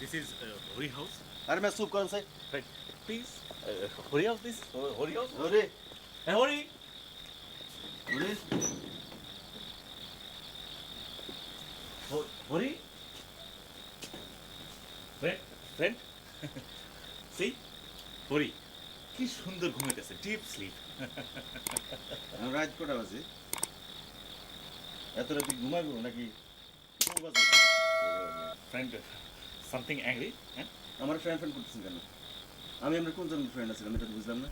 This is uh, Hori house. আরে मैं soup कौन से Right. Please, uh, Hori house this? Uh, Hori house? अरे Hey, Hori! अरे Ho- Hori? Friend? Friend? See? Hori. কি সুন্দর ঘুমাইতেছে ডিপ স্লিপ রাত কটা বাজে এত রাতে ঘুমাবো নাকি ঘুম বাজে? ফ্রেন্ড সামথিং অ্যাংরি হ্যাঁ আমার ফ্রেন্ড ফ্রেন্ড করতেছেন কেন? আমি আমরা কোন জনের ফ্রেন্ড আছি আমি এটা তো বুঝলাম না।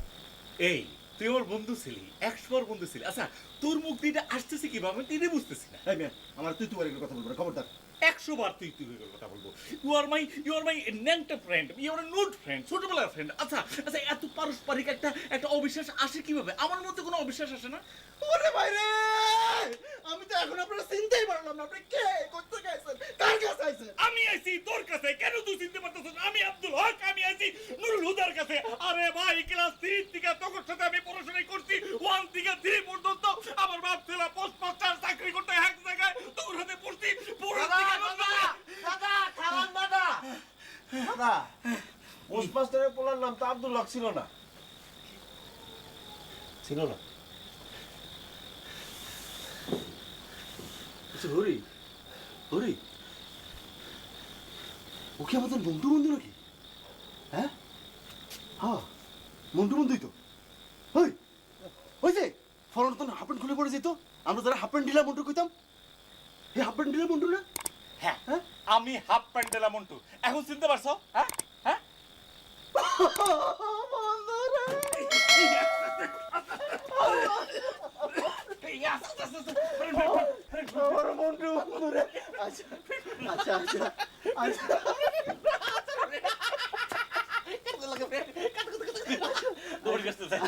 এই তুই আমার বন্ধু ছিলি একশোবার বন্ধু ছিলি। আচ্ছা তোর মুখ দিয়ে এটা আসতেছে কীভাবে আমি তিনি বুঝতেছি না। মেয়ে আমার তুই তুই কথা বলব না খবরদার। একশো বার তুই তুই কথা বলব। You are my you are my ন্যাংটা friend you are not friend ছোটবেলার ফ্রেন্ড আচ্ছা আচ্ছা এত পারস্পরিক একটা একটা অবিশ্বাস আসে কীভাবে? আমার মধ্যে কোনো অবিশ্বাস আসে না? ওরে ভাই রে! আমি তো এখন আপনারা চিনতেই পারলাম না আপনি কে? করতে গেছেন কার কাছে আইছেন আমি আইছি তোর কাছে কেন তুই চিনতে পারতেছিস? না? আমি আব্দুল হক আমি আইছি নুরুল হুদার কাছে। আরে ভাই ক্লাস থ্রি থেকে তোর সাথে আমি পড়াশোনা করছি। ওয়ান থেকে থ্রি পর্যন্ত আমার বাপ ছেলে পোস্ট মাস্টার চাকরি করতে এক জায়গায়। তোর হাতে পড়ছি পুরো দাদা খারাপ দাদা দাদা পোস্টমাস্টারের পোলার নাম তো আব্দুল হক ছিল না। ছিল না। আচ্ছা হরি হরি। ও কি আমাদের বন্ধু বন্ধু নাকি? হ্যাঁ? হ্যাঁ মন্টু বন্ধুই তো। ওই ওই যে ফলন তো হাফ প্যান্ট খুলে পড়ে যেত। আমরা যারা হাফ প্যান্ট দিলাম মন্টু কইতাম। এই হাফ প্যান্ট দিলাম মন্টু না? হ্যাঁ হ্যাঁ? আমি হাফ প্যান্ট দিলাম মন্টু। এখন চিনতে পারছ? হ্যাঁ? হ্যাঁ? আমার মন্টু বন্ধু রে। আচ্ছা আচ্ছা আচ্ছা আচ্ছা। দৌড় যাই।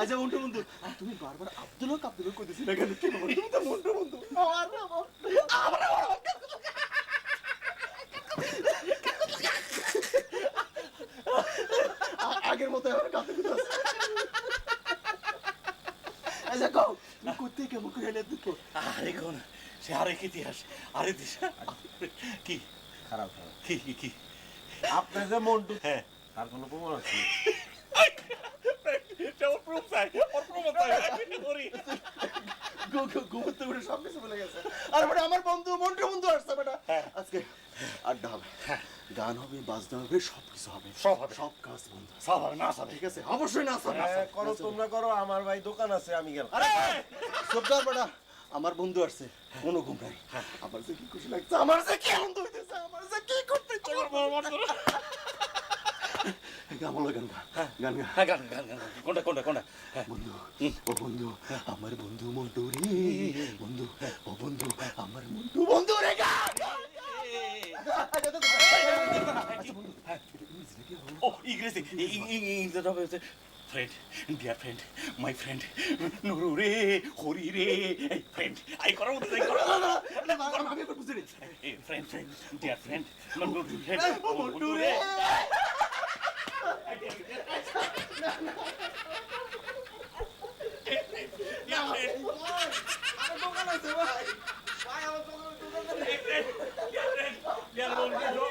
আচ্ছা মন্টু বন্ধু। তুমি বারবার আব্দুল হক আব্দুল হক কইতেছি না কেন কেন তুমি তো মন্টু বন্ধু। আমার আমার আগের মতো এখন কাঁদতে কুতে আছে। আচ্ছা তুমি করতে কেমন করে আরে কোন সে আরেক ইতিহাস আরে দিশা কি? খারাপ খারাপ। কি কি কি? আপনার যে মন্টু হ্যাঁ। তার কোনো প্রমাণ আছে? প্রুফ চাই ওর প্রুফ চাই। ঘুমোতে উঠে সব কিছু ভুলে গেছে। আর মানে আমার বন্ধু মন্টু বন্ধু আসছে বেটা। আজকে আড্ডা হবে। গান হবে বাজনা হবে সব কিছু হবে। সব হবে। সব কাজ বন্ধ। সব হবে না ঠিক আছে? অবশ্যই না হ্যাঁ, করো তোমরা করো আমার ভাই দোকান আছে আমি গেলাম। আরে! সবদার বেটা। আমার বন্ধু আসছে। কোনো ঘুম নাই। আমার যে কি খুশি লাগছে আমার যে কি আনন্দ হইতেছে আমার যে কি করতে করছে গান গান গান হ্যাঁ গান গান গান কোনটা কোনটা কোনটা? হ্যাঁ। বন্ধু ও বন্ধু আমার বন্ধু মন্টু রে বন্ধু ও বন্ধু আমার মন্টু বন্ধু রে গা ও ইংরেজি ইংরেজি হবে friend dear friend my friend Nuru রে হরি রে। এই ফ্রেন্ড আই করো আই করো। আমি এবার বুঝতে পেরেছি এই friend friend dear friend Nuru রে ও Vay. Vay ama Gel lan. Gel oğlum.